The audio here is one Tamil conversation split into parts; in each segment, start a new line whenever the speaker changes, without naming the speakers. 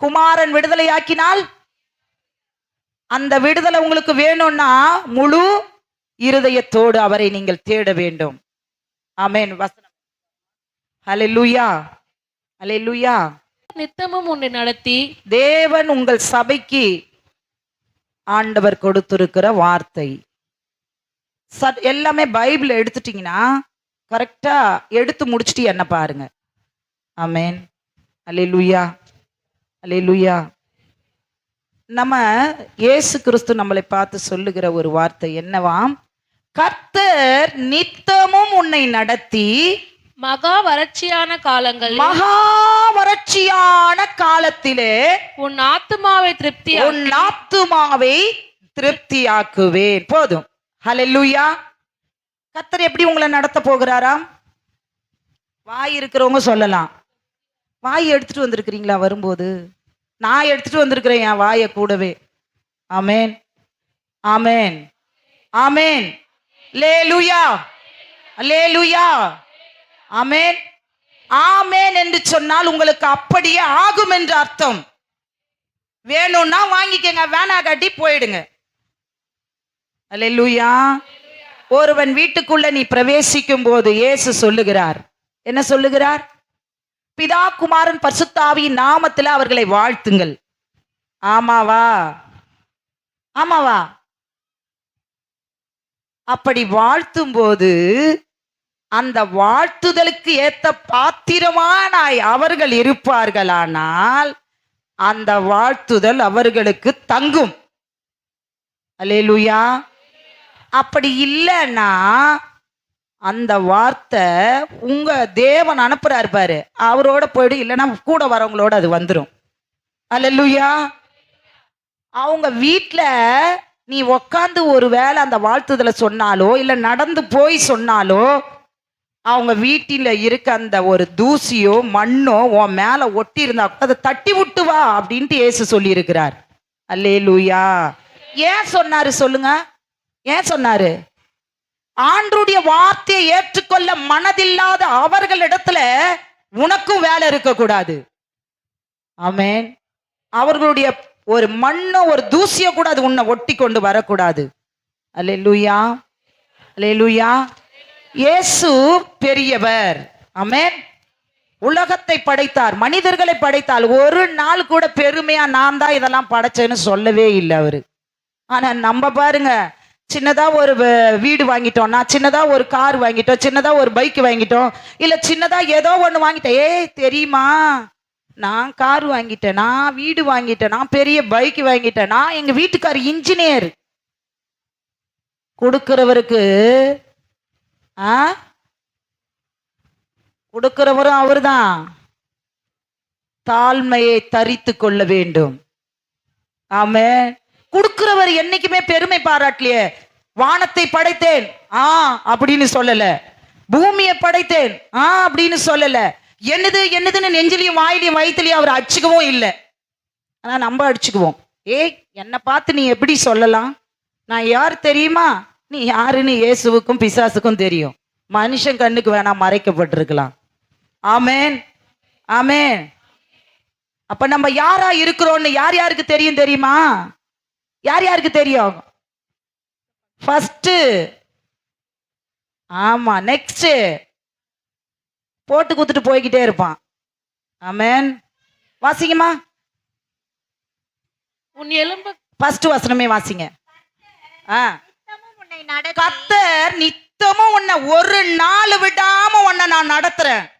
குமாரன் விடுதலையாக்கினால் அந்த விடுதலை உங்களுக்கு வேணும்னா முழு இருதயத்தோடு அவரை நீங்கள் தேட வேண்டும். ஆமென். வசனம். ஹalleluya. ஹalleluya.
நித்தமும் உன்னை நடத்தி
தேவன் உங்கள் சபைக்கு ஆண்டவர் கொடுத்திருக்கிற வார்த்தை. ச- எல்லாமே பைபிள் எடுத்துட்டீங்கன்னா கரெக்டா எடுத்து முடிச்சிட்டு என்ன பாருங்க. ஆமென். அல்லேலூயா அல்லேலூயா நம்ம இயேசு கிறிஸ்து நம்மளை பார்த்து சொல்லுகிற ஒரு வார்த்தை என்னவாம் கர்த்தர் நித்தமும் உன்னை நடத்தி
மகா வறட்சியான காலங்களில்
மகா வறட்சியான காலத்திலே
உன் ஆத்துமாவை திருப்தி
உன் ஆத்துமாவை திருப்தியாக்குவேன். போதும். ஹalleluya. கர்த்தர் எப்படி உங்களை நடத்த போகிறாராம் வாய் இருக்கிறவங்க சொல்லலாம். வாய் எடுத்துட்டு வந்திருக்கிறீங்களா வரும்போது? நான் எடுத்துட்டு வந்திருக்கிறேன் என் வாயை கூடவே. ஆமேன். ஆமேன். ஆமேன். லே லூயா லே லூயா ஆமேன். ஆமேன் என்று சொன்னால் உங்களுக்கு அப்படியே ஆகும் என்று அர்த்தம். வேணும்னா வாங்கிக்கங்க வேணா கட்டி போயிடுங்க. அல்லேலூயா. ஒருவன் வீட்டுக்குள்ள நீ பிரவேசிக்கும் போது இயேசு சொல்லுகிறார். என்ன சொல்லுகிறார்? பிதா குமாரன் பர்சுத்தாவியின் நாமத்துல அவர்களை வாழ்த்துங்கள். ஆமாவா? ஆமாவா? அப்படி வாழ்த்தும் போது அந்த வாழ்த்துதலுக்கு ஏத்த பாத்திரமானாய் அவர்கள் இருப்பார்களானால் அந்த வாழ்த்துதல் அவர்களுக்கு தங்கும். அலேலுயா அப்படி இல்லைன்னா அந்த வார்த்தை உங்க தேவன் அனுப்புறாரு பாரு. அவரோட போயிடு இல்லைன்னா கூட வரவங்களோட அது வந்துடும் அல்லேலூயா. அவங்க வீட்டில் நீ உக்காந்து ஒரு வேளை அந்த வாழ்த்துதலை சொன்னாலோ இல்லை நடந்து போய் சொன்னாலோ அவங்க வீட்டில் இருக்க அந்த ஒரு தூசியோ மண்ணோ உன் மேலே ஒட்டி இருந்தா அதை தட்டி விட்டு வா அப்படின்ட்டு ஏசு சொல்லியிருக்கிறார். அல்லேலூயா. ஏன் சொன்னாரு சொல்லுங்க. ஏன் சொன்னாரு? ஆண்டுடைய வார்த்தையை ஏற்றுக்கொள்ள மனதில்லாத அவர்களிடத்துல உனக்கும் வேலை இருக்கக்கூடாது. ஆமேன். அவர்களுடைய ஒரு மண்ணோ ஒரு தூசிய கூட அது உன்னை ஒட்டி கொண்டு வரக்கூடாது. அல்லேலூயா. அல்லேலூயா. இயேசு பெரியவர். ஆமேன். உலகத்தை படைத்தார் மனிதர்களை படைத்தால் ஒரு நாள் கூட பெருமையா நான் தான் இதெல்லாம் படைச்சேன்னு சொல்லவே இல்லை அவரு. ஆனா நம்ம பாருங்க சின்னதாக ஒரு வீடு வாங்கிட்டோம்னா சின்னதாக ஒரு கார் வாங்கிட்டோம் சின்னதாக ஒரு பைக் வாங்கிட்டோம் இல்லை சின்னதாக ஏதோ ஒன்று வாங்கிட்டேன். ஏய் தெரியுமா? நான் கார் வாங்கிட்டேன் நான் வீடு வாங்கிட்டேன் நான் பெரிய பைக் வாங்கிட்டேன் நான் எங்கள் வீட்டுக்கார் இன்ஜினியர் கொடுக்கிறவருக்கு ஆ? கொடுக்கிறவரும் அவர்தான். தாழ்மையை தரித்து கொள்ள வேண்டும். ஆமே கொடுக்கிறவர் என்னைக்குமே பெருமை பாராட்டலையே. வானத்தை படைத்தேன். ஆ அப்படின்னு சொல்லல. பூமியை படைத்தேன். ஆ அப்படின்னு சொல்லல. என்னது என்னதுன்னு நெஞ்சிலையும் வாயிலையும் வயிற்றுலையும் அவர் அடிச்சுக்கவும் இல்லை. ஆனா நம்ம அடிச்சுக்குவோம். ஏய் என்னை பார்த்து நீ எப்படி சொல்லலாம்? நான் யார் தெரியுமா? நீ யாருன்னு இயேசுவுக்கும் பிசாசுக்கும் தெரியும். மனுஷன் கண்ணுக்கு வேணா மறைக்கப்பட்டிருக்கலாம். ஆமேன். ஆமேன். அப்ப நம்ம யாரா இருக்கிறோம்னு யார் யாருக்கு தெரியும் தெரியுமா? யார் யாருக்கு தெரியும்? ஃபர்ஸ்ட் ஆமா நெக்ஸ்ட் போட்டு குத்துட்டு போய்கிட்டே இருப்பான். ஆமேன் வாசிங்கம்மா.
உன் எலும்பு.
ஃபர்ஸ்ட் வசனமே வாசிங்க. ஆ. கத்தர் நித்தமும் உன்னை ஒரு நாள் விடாம உன்னை நான் நடத்துறேன்.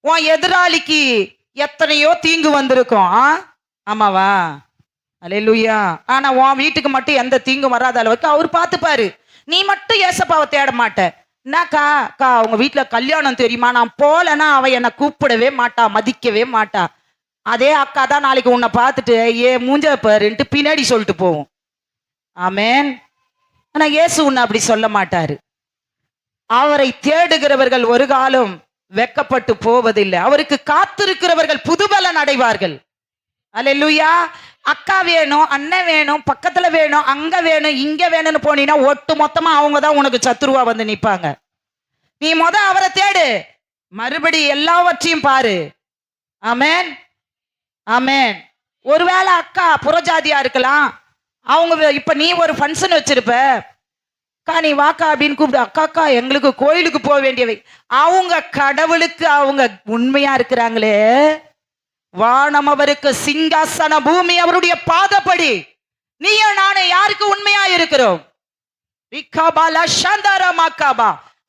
உன் எதிராளிக்கு எத்தனையோ தீங்கு வந்திருக்கும். ஆ? ஆமாவா? அல்லேலூயா ஆனா உன் வீட்டுக்கு மட்டும் எந்த தீங்கும் வராத அளவுக்கு அவர் பார்த்துப்பாரு. நீ மட்டும் ஏசப்பாவை தேட மாட்ட. என்னக்கா அக்கா? அவங்க வீட்டுல கல்யாணம் தெரியுமா? நான் போலன்னா அவன் என்னை கூப்பிடவே மாட்டா மதிக்கவே மாட்டா. அதே அக்கா தான் நாளைக்கு உன்னை பார்த்துட்டு ஏ மூஞ்ச பாருன்ட்டு பின்னாடி சொல்லிட்டு போவோம். ஆமேன். ஆனா இயேசு உன்னை அப்படி சொல்ல மாட்டாரு. அவரை தேடுகிறவர்கள் ஒரு காலம் வெக்கப்பட்டு போவதில்லை. அவருக்கு காத்திருக்கிறவர்கள் புதுபலன் அடைவார்கள். அல்லேலூயா அக்கா வேணும் அண்ணன் வேணும் பக்கத்துல வேணும் அங்க வேணும் இங்க வேணும்னு போனீங்கன்னா ஒட்டு மொத்தமா அவங்க தான் உனக்கு சத்துருவா வந்து நிப்பாங்க. நீ முத அவரை தேடு. மறுபடி எல்லாவற்றையும் பாரு. ஆமேன். ஆமேன். ஒருவேளை அக்கா புறஜாதியா இருக்கலாம். அவங்க இப்ப நீ ஒரு ஃபங்க்ஷன் வச்சிருப்ப. அக்கா நீ வாக்கா அப்படின்னு கூப்பிடு. அக்கா அக்கா எங்களுக்கு கோயிலுக்கு போக வேண்டியவை. அவங்க கடவுளுக்கு அவங்க உண்மையா இருக்கிறாங்களே. வானம் அவருக்கு சிங்காசன பூமி அவருடைய பாதப்படி. நீயும் நானே யாருக்கு உண்மையா இருக்கிறோம்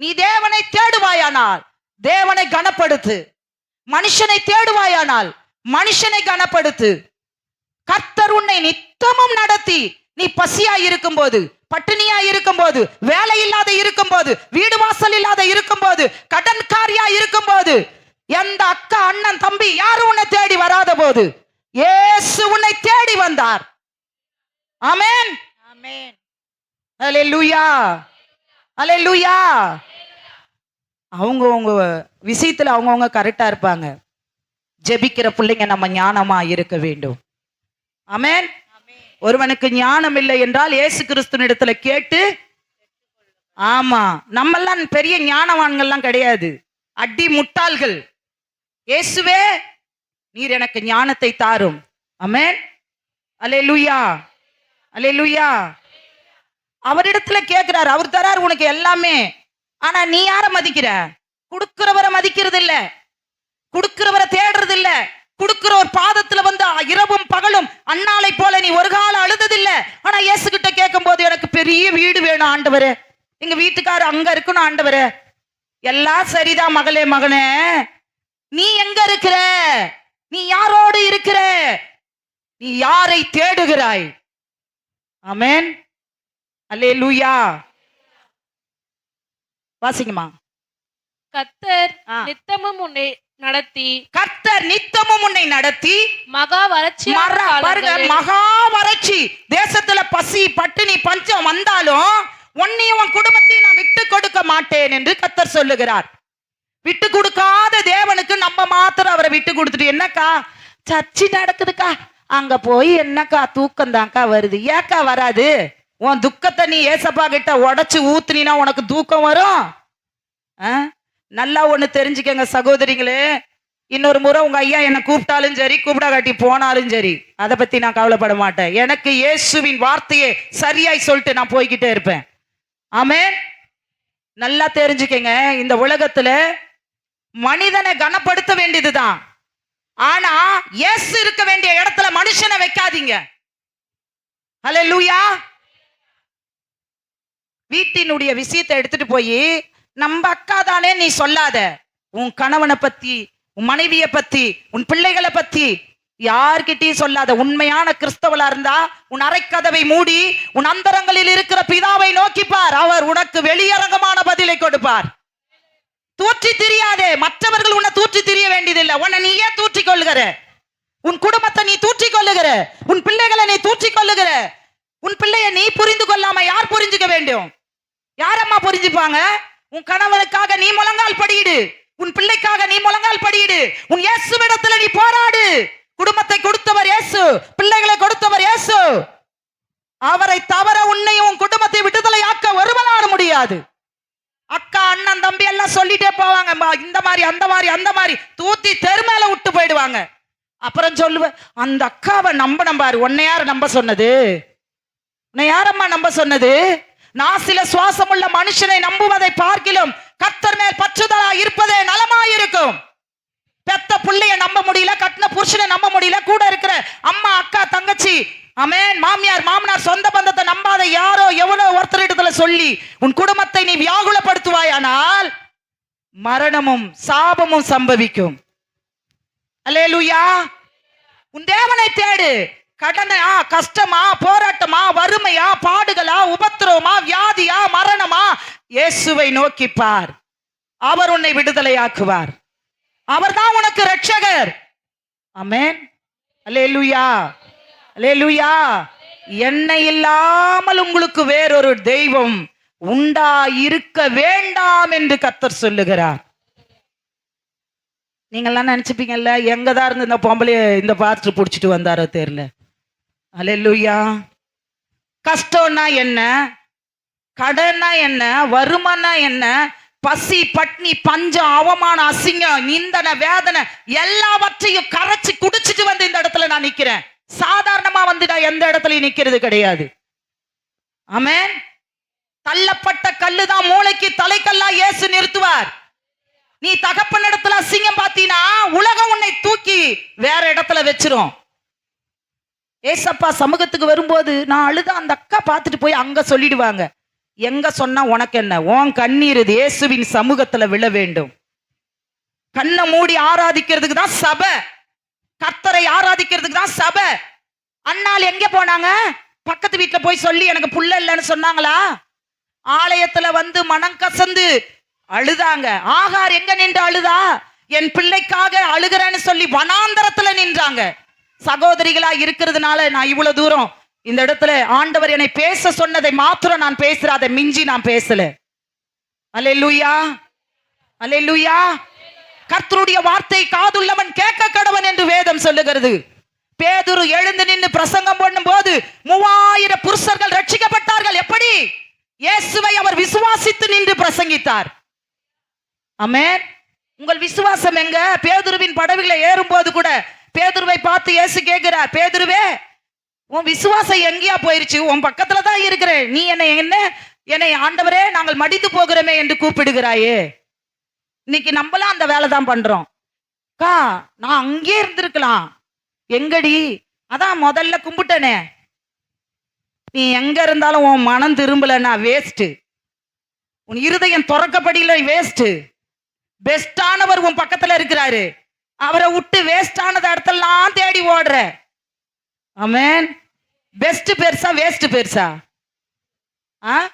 நீ தேவனை தேடுவாயானால் தேவனை கனப்படுத்து. மனுஷனை தேடுவாயானால் மனுஷனை கனப்படுத்து. கர்த்தர் உன்னை நித்தமும் நடத்தி நீ பசியா இருக்கும்போது பட்டினியா இருக்கும்போது வேலை இல்லாத இருக்கும்போது வீடு வாசல் இல்லாத இருக்கும்போது கடன்காரியா இருக்கும்போது எந்த அக்கா அண்ணன் தம்பி யாரும் உன்னை தேடி வராத போது இயேசு உன்னை தேடி வந்தார். ஆமென். ஆமென். அல்லேலூயா அல்லேலூயா அவங்கவங்க விஷயத்துல அவங்கவங்க கரெக்டா இருப்பாங்க. ஜெபிக்கிற பிள்ளைங்க நம்ம ஞானமா இருக்க வேண்டும். ஆமென். ஒருவனுக்கு ஞானம் இல்லை என்றால் இயேசு கிறிஸ்துவினிடத்துல கேட்டு ஆமா நம்மெல்லாம் பெரிய ஞானவான்கள்லாம் கிடையாது. அடி முட்டாள்கள். இயேசுவே நீர் எனக்கு ஞானத்தை தாரும். அமேன் அலே லுயா அலே அல்லேலூயா. அவரிடத்துல கேட்கிறார் அவர் தரார் உனக்கு எல்லாமே. ஆனா நீ யார மதிக்கிற? கொடுக்கிறவரை மதிக்கிறது இல்ல கொடுக்கிறவரை தேடுறது இல்ல கொடுக்கிற ஒரு பாதத்துல வந்து இரவும் பகலும் அண்ணாலை போல நீ ஒரு காலம் அழுதது இல்ல ஆனா இயேசு கிட்ட கேட்கும் போது எனக்கு பெரிய வீடு வேணும் ஆண்டவரு. எங்க வீட்டுக்காரர் அங்க இருக்கணும் ஆண்டவரு. எல்லாம் சரிதான் மகளே மகனே. நீ எங்க இருக்கிற? நீ யாரோடு இருக்கிற? நீ யாரை தேடுகிறாய்? ஆமென். அல்லேலூயா. வாசிங்கம்மா.
கத்தர். நித்தமும் உன்னை நடத்தி
கர்த்தர் நித்தமும் உன்னை நடத்தி
மகா காலங்களில்
மகா வறட்சி. தேசத்துல பசி பட்டினி பஞ்சம் வந்தாலும் உன்னையும் உன் குடும்பத்தையும் நான் விட்டு கொடுக்க மாட்டேன் என்று கர்த்தர் சொல்லுகிறார். விட்டு கொடுக்காத தேவனுக்கு நம்ம மாத்திரம் அவரை விட்டு கொடுத்துட்டு என்னக்கா? சர்ச்சி நடக்குதுக்கா. அங்க போய் என்னக்கா தூக்கம் தான்க்கா வருது. ஏக்கா வராது? உன் துக்கத்தை நீ ஏசப்பா கிட்ட உடச்சு ஊத்துனா உனக்கு தூக்கம் வரும்? ஆ? நல்லா ஒண்ணு தெரிஞ்சுக்கங்க சகோதரிங்களே இன்னொரு முறை உங்க ஐயா என்னை கூப்பிட்டாலும் சரி கூப்பிடாகாட்டி போனாலும் சரி அதை பத்தி நான் கவலைப்பட மாட்டேன். எனக்கு இயேசுவின் வார்த்தையை சரியாய் சொல்லிட்டு நான் போய்கிட்டே இருப்பேன். ஆமே நல்லா தெரிஞ்சுக்கங்க. இந்த உலகத்துல மனிதனை கனப்படுத்த வேண்டியதுதான். ஆனா எஸ் இருக்க வேண்டிய இடத்துல மனுஷனை வைக்காதீங்க. ஹலோ லூயா வீட்டினுடைய விஷயத்தை எடுத்துட்டு போய் நம்ம அக்கா தானே நீ சொல்லாத. உன் கணவனை பத்தி உன் மனைவியை பத்தி உன் பிள்ளைகளை பத்தி யார்கிட்டயும் சொல்லாத. உண்மையான கிறிஸ்தவளா இருந்தா உன் அறைக்கதவை மூடி உன் அந்தரங்களில் இருக்கிற பிதாவை நோக்கிப்பார். அவர் உனக்கு வெளியரங்கமான பதிலை கொடுப்பார். தூற்றி திரியாதே. மற்றவர்கள் உன்னை தூற்றி திரிய வேண்டியதில்லை. உன்னை நீயே தூற்றி கொள்ளுகிற. உன் குடும்பத்தை நீ தூற்றி கொள்ளுகிற. உன் பிள்ளைகளை நீ தூற்றி கொள்ளுகிற. உன் பிள்ளைய நீ புரிந்து கொள்ளாம யார் புரிஞ்சுக்க வேண்டும்? யாரம்மா புரிஞ்சுப்பாங்க? உன் கணவனுக்காக நீ முழங்கால் படியிடு. உன் பிள்ளைக்காக நீ முழங்கால் படியிடு. உன் இயேசுவிடத்துல நீ போராடு. குடும்பத்தை கொடுத்தவர் இயேசு. பிள்ளைகளை கொடுத்தவர் இயேசு. அவரை தவற உன்னையும் உன் குடும்பத்தை விடுதலையாக்க ஒருவனால முடியாது. அக்கா அண்ணன் தம்பி எல்லாம் சொல்லிட்டே போவாங்க. இந்த மாதிரி அந்த மாதிரி அந்த மாதிரி. தூத்தி தெருமேல விட்டு போயிடுவாங்க. அப்புறம் சொல்லுவேன் அந்த அக்காவை நம்ப நம்பாரு. உன்னை யார் நம்ப சொன்னது? உன்னை யாரம்மா நம்ப சொன்னது? நான் சில சுவாசமுள்ள மனுஷனை நம்புவதை பார்க்கிலும் கத்தர் மேல் பற்றுதலா இருப்பதே நலமாயிருக்கும். பெத்த பிள்ளைய நம்ப முடியல கட்டின புருஷனை நம்ப முடியல கூட இருக்கிற அம்மா அக்கா தங்கச்சி அமேன் மாமியார் மாமனார் சொந்த பந்தத்தை நம்பாத யாரோ எவ்வளோ ஒருத்தரிடத்துல சொல்லி உன் குடும்பத்தை நீ வியாகுலப்படுத்துவாயானால் மரணமும் சாபமும் சம்பவிக்கும். அல்லேலூயா. உன் தேவனை தேடு. கடனையா கஷ்டமா போராட்டமா வறுமையா பாடுகளா உபத்திரவமா வியாதியா மரணமா இயேசுவை நோக்கி பார். அவர் உன்னை விடுதலையாக்குவார். அவர் தான் உனக்கு ரட்சகர் ஆமென். அலே அல்லேலூயா. என்னை இல்லாமல் உங்களுக்கு வேறொரு தெய்வம் உண்டா இருக்க வேண்டாம் என்று கத்தர் சொல்லுகிறார். நீங்கெல்லாம் நினைச்சுப்பீங்கல்ல எங்கதான் இருந்து இந்த பொம்பளைய இந்த பாஸ்டர் புடிச்சிட்டு வந்தாரோ தெரியல. அலையா கஷ்டம்னா என்ன? கடன்னா என்ன? வருமானா என்ன? பசி பட்னி பஞ்சம் அவமானம் அசிங்கம் நிந்தனை வேதனை எல்லாவற்றையும் கரைச்சு குடிச்சிட்டு வந்து இந்த இடத்துல நான் நிக்கிறேன். சாதாரண எந்த இடத்துலயும் நிக்கிறது கிடையாது. ஆமேன். தள்ளப்பட்ட கல்லு தான் மூளைக்கு தலைக்கல்லா இயேசு நிறுத்துவார். நீ தகப்பன் இடத்துல அசிங்கம் பாத்தீனா உலகம் உன்னை தூக்கி வேற இடத்துல வச்சிரும். ஏசப்பா சமூகத்துக்கு வரும்போது நான் அழுத அந்த அக்கா பார்த்துட்டு போய் அங்க சொல்லிடுவாங்க. எங்க சொன்னா உனக்கு என்ன? உன் கண்ணீர் இது இயேசுவின் சமூகத்துல விழ வேண்டும். கண்ணை மூடி ஆராதிக்கிறதுக்கு தான் சபை. கத்தரை ஆராதிக்கிறதுக்கு தான் சபை. அண்ணாள் எங்க போனாங்க? பக்கத்து வீட்டுல போய் சொல்லி எனக்கு புள்ள இல்லைன்னு சொன்னாங்களா? ஆலயத்துல வந்து மனம் கசந்து அழுதாங்க. ஆகார் எங்க நின்று அழுதா? என் பிள்ளைக்காக அழுகிறேன்னு சொல்லி வனாந்தரத்துல நின்றாங்க. சகோதரிகளா இருக்கிறதுனால நான் இவ்வளவு தூரம் இந்த இடத்துல ஆண்டவர் என்னை பேச சொன்னதை மாத்திரம் நான் பேசுற அதை மிஞ்சி நான் பேசல. அலே லுயா கர்த்தருடைய வார்த்தை காதுள்ளவன் கேட்க கடவன் என்று வேதம் சொல்லுகிறது. பேதுரு எழுந்து நின்று பிரசங்கம் பண்ணும்போது மூவாயிரம் புருஷர்கள் ரட்சிக்கப்பட்டார்கள். எப்படி? இயேசுவை அவர் விசுவாசித்து நின்று பிரசங்கித்தார். அமேன் உங்கள் விசுவாசம் எங்க? பேதுருவின் படகுல ஏறும்போது கூட பேதுருவை பார்த்து இயேசு கேட்கிறார் பேதுருவே உன் விசுவாசம் எங்கேயா போயிருச்சு? உன் பக்கத்துல தான் இருக்கிறேன். நீ என்னை என்ன? என்னை ஆண்டவரே நாங்கள் மடித்து போகிறோமே என்று கூப்பிடுகிறாயே. இன்னைக்கு நம்மளாம் அந்த வேலை தான் பண்றோம். அக்கா நான் அங்கே இருந்திருக்கலாம். எங்கடி? அதான் முதல்ல கும்பிட்டனே. நீ எங்க இருந்தாலும் உன் மனம் திரும்பலன்னா வேஸ்ட்டு உன் இருதயம் துறக்கப்படியில வேஸ்ட்டு பெஸ்டானவர் உன் பக்கத்துல இருக்கிறாரு. அவரை விட்டு வேஸ்டானது இடத்தெல்லாம் தேடி ஓடுற. அமேன் பெஸ்ட் பெருசா வேஸ்ட் பெருசா? ஆ?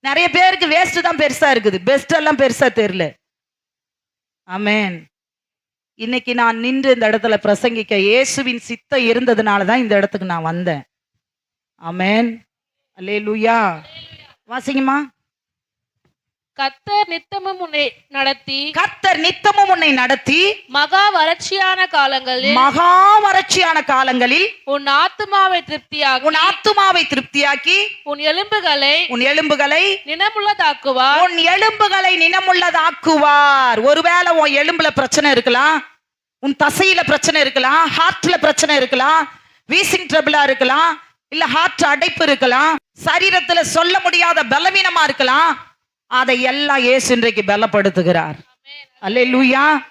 நிறைய பேருக்கு வேஸ்ட் தான் பெருசா இருக்குது. பெஸ்ட் எல்லாம் பெருசா தெரியல. அமேன் இன்னைக்கு நான் நின்று இந்த இடத்துல பிரசங்கிக்க இயேசுவின் சித்தம் இருந்ததுனால தான் இந்த இடத்துக்கு நான் வந்தேன். ஆமென். அல்லேலூயா. வாசிங்கம்மா.
கத்தர் நித்தமும் உன்னை நடத்தி
கர்த்தர் நித்தமும் உன்னை நடத்தி
மகா வறட்சியான காலங்களில்
மகா வறட்சியான காலங்களில்
உன் ஆத்துமாவை திருப்தியாக்கி
உன் ஆத்துமாவை திருப்தியாக்கி
உன் எலும்புகளை
உன் எலும்புகளை
நினமுள்ளதாக்குவார்
உன் எலும்புகளை நினமுள்ளதாக்குவார் ஒருவேளை உன் எலும்புல பிரச்சனை இருக்கலாம் உன் தசையில பிரச்சனை இருக்கலாம் ஹார்ட்ல பிரச்சனை இருக்கலாம் வீசிங் ட்ரபிளா இருக்கலாம் இல்ல ஹார்ட் அடைப்பு இருக்கலாம் சரீரத்துல சொல்ல முடியாத பலவீனமா இருக்கலாம் அதை எல்லாம் இயேசு இன்றைக்கு பலப்படுத்துகிறார். அல்லேலூயா.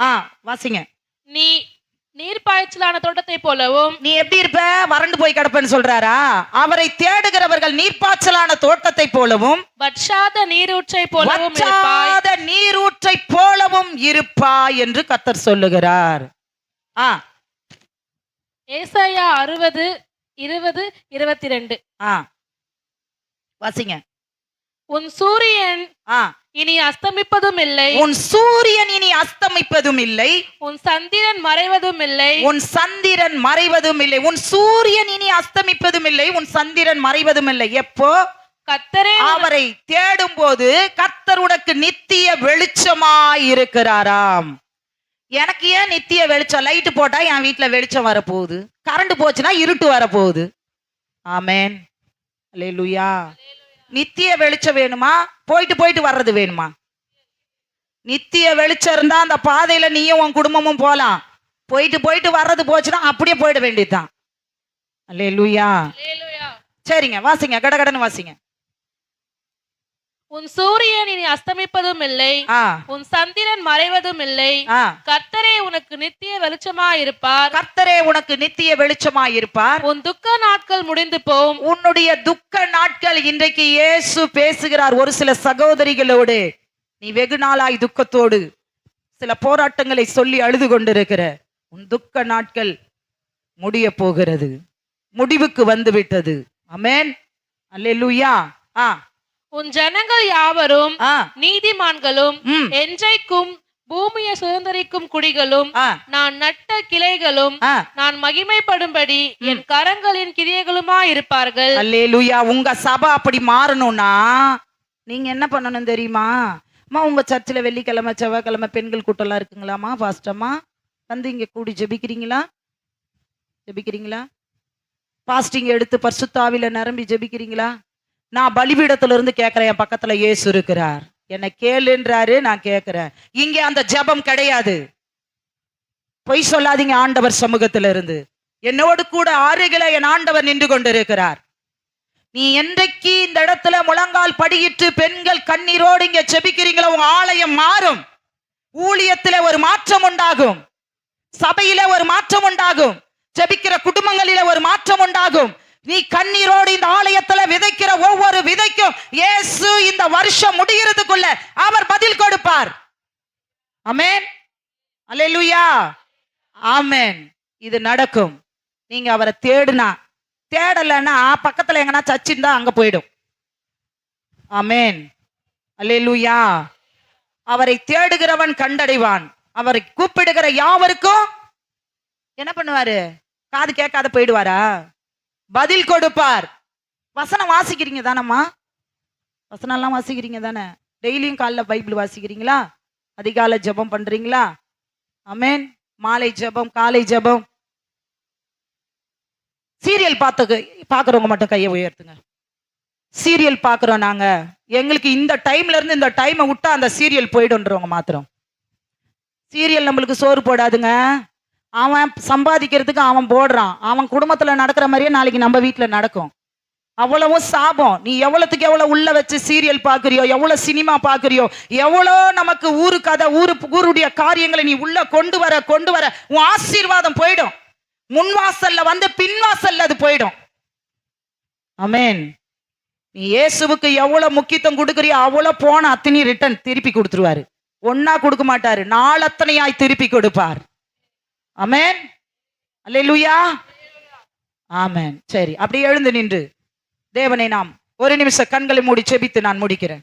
ஆ வாசிங்க.
நீ நீர்ப்பாய்ச்சலான தோட்டத்தை போலவும்
நீ எப்படி இருப்ப? வறண்டு போய் கிடப்பேன்னு சொல்றாரா? அவரை தேடுகிறவர்கள் நீர்ப்பாய்ச்சலான தோட்டத்தை போலவும்
வற்றாத நீரூற்றை போலவும்
வற்றாத நீரூற்றை போலவும் இருப்பாய் என்று கத்தர் சொல்லுகிறார். ஆ.
ஏசாயா அறுபது இருபது இருபத்தி ரெண்டு.
ஆ. வாசிங்க.
உன் சூரியன் இனி அஸ்தமிப்பதும் இல்லை.
உன் சூரியன் இனி அஸ்தமிப்பதும் இல்லை.
உன் சந்திரன் மறைவதும் இல்லை.
உன் சந்திரன் மறைவதும் இல்லை. உன் சூரியன் இனி அஸ்தமிப்பதும் இல்லை. உன் சந்திரன் மறைவதும் இல்லை. எப்போ?
கத்தரே
அவரை தேடும் போது கர்த்தர் உனக்கு நித்திய வெளிச்சமாய் இருக்கிறாராம் எனக்கு ஏன் நித்திய வெளிச்சம்? லைட் போட்டா என் வீட்டுல வெளிச்சம் வரப்போகுது. கரண்ட் போச்சுன்னா இருட்டு வரப்போகுது. ஆமேன் அல்லேலூயா நித்திய வெளிச்சம் வேணுமா? போயிட்டு போயிட்டு வர்றது வேணுமா? நித்திய வெளிச்சம் இருந்தா அந்த பாதையில நீயும் உன் குடும்பமும் போலாம். போயிட்டு போயிட்டு வர்றது போச்சுன்னா அப்படியே போயிட வேண்டியதுதான். அல்லேலூயா.
அல்லேலூயா.
சரிங்க வாசிங்க கடகடன்னு வாசிங்க.
உன் சூரியன் இனி அஸ்தமிப்பதும் இல்லை உன் சந்திரன் மறைவதும் இல்லை கர்த்தரே உனக்கு நித்திய வெளிச்சமாயிருப்பார்.
கர்த்தரே உனக்கு நித்திய வெளிச்சமாய் இருப்பார்
உன் துக்க நாட்கள் முடிந்து போம்
உன்னுடைய துக்க நாட்கள் இன்றைக்கு இயேசு பேசுகிறார் ஒரு சில சகோதரிகளோடு. நீ வெகு நாளாய் துக்கத்தோடு சில போராட்டங்களை சொல்லி அழுது கொண்டிருக்கிற. உன் துக்க நாட்கள் முடிய போகிறது முடிவுக்கு வந்து விட்டது அமேன் அல்லேலூயா. ஆ.
உன் ஜனங்கள் யாவரும் நீதிமான்களும் என்றைக்கும் பூமியை சுதந்திரிக்கும் குடிகளும் நான் நட்ட கிளைகளும் நான் மகிமைப்படும்படி என் கரங்களின் கிரியைகளுமா இருப்பார்கள்?
அல்லேலூயா உங்க சபை அப்படி மாறணும்னா நீங்க என்ன பண்ணணும் தெரியுமா? அம்மா உங்க சர்ச்சில் வெள்ளிக்கிழமை செவ்வாய்க்கிழமை பெண்கள் கூட்டம்லாம் இருக்குங்களாம்மா பாஸ்டம்மா வந்து இங்க கூடி ஜெபிக்கிறீங்களா? ஜெபிக்கிறீங்களா? பாஸ்டிங் எடுத்து பர்சுத்தாவில நிரம்பி ஜெபிக்கிறீங்களா? நான் பலிபீடத்திலிருந்து கேட்கிறேன் என் பக்கத்துல ஏசு இருக்கிறார். என்னை கேளுன்றாரு நான் கேட்கிறேன். இங்க அந்த ஜெபம் கிடையாது. பொய் சொல்லாதீங்க ஆண்டவர் சமூகத்துல இருந்து என்னோடு கூட ஆறுகளை என் ஆண்டவர் நின்று கொண்டிருக்கிறார். நீ என்றைக்கு இந்த இடத்துல முழங்கால் படியிட்டு பெண்கள் கண்ணீரோடு இங்க செபிக்கிறீங்களோ உங்க ஆலயம் மாறும். ஊழியத்துல ஒரு மாற்றம் உண்டாகும். சபையில ஒரு மாற்றம் உண்டாகும். செபிக்கிற குடும்பங்களில ஒரு மாற்றம் உண்டாகும். நீ கண்ணீரோடு இந்த ஆலயத்துல விதைக்கிற ஒவ்வொரு விதைக்கும் இயேசு இந்த வருஷம் முடிகிறதுக்குள்ள அவர் பதில் கொடுப்பார். அமேன் அலையலுயா ஆமேன். இது நடக்கும். நீங்க அவரை தேடுனா தேடலைன்னா பக்கத்துல எங்கன்னா சச்சின் தான் அங்க போயிடும். அமேன் அலையலுயா அவரை தேடுகிறவன் கண்டடைவான். அவரை கூப்பிடுகிற யாவருக்கும் என்ன பண்ணுவாரு? காது கேட்காத போயிடுவாரா? பதில் கொடுப்பார். வசனம் வாசிக்கிறீங்க தானம்மா? வசனம் எல்லாம் வாசிக்கிறீங்க தானே? டெய்லியும் காலைல பைபிள் வாசிக்கிறீங்களா? அதிகாலை ஜெபம் பண்றீங்களா? அமேன் மாலை ஜெபம் காலை ஜெபம். சீரியல் பார்த்து பார்க்குறவங்க மட்டும் கையை உயர்த்துங்க. சீரியல் பார்க்குறோம் நாங்க. எங்களுக்கு இந்த டைம்ல இருந்து இந்த டைமை விட்டா அந்த சீரியல் போயிடுன்றவங்க மாத்திரம். சீரியல் நம்மளுக்கு சோறு போடாதுங்க. அவன் சம்பாதிக்கிறதுக்கு அவன் போடுறான். அவன் குடும்பத்தில் நடக்கிற மாதிரியே நாளைக்கு நம்ம வீட்டில் நடக்கும். அவ்வளவும் சாபம். நீ எவ்வளோத்துக்கு எவ்வளோ உள்ள வச்சு சீரியல் பார்க்குறியோ எவ்வளோ சினிமா பார்க்குறியோ எவ்வளோ நமக்கு ஊரு கதை ஊரு ஊருடைய காரியங்களை நீ உள்ள கொண்டு வர கொண்டு வர உன் ஆசீர்வாதம் போயிடும். முன்வாசல்ல வந்து பின்வாசல்ல அது போயிடும். அமேன் நீ இயேசுவுக்கு எவ்வளோ முக்கியத்துவம் கொடுக்குறியோ அவ்வளோ போன அத்தனையும் ரிட்டர்ன் திருப்பி கொடுத்துருவாரு. ஒன்னா கொடுக்க மாட்டாரு. நாளத்தனையாய் திருப்பி கொடுப்பார். அமேன் அல்லேலூயா ஆமேன் சரி அப்படியே எழுந்து நின்று. தேவனை நாம் ஒரு நிமிஷம் கண்களை மூடி செபித்து நான் முடிக்கிறேன்.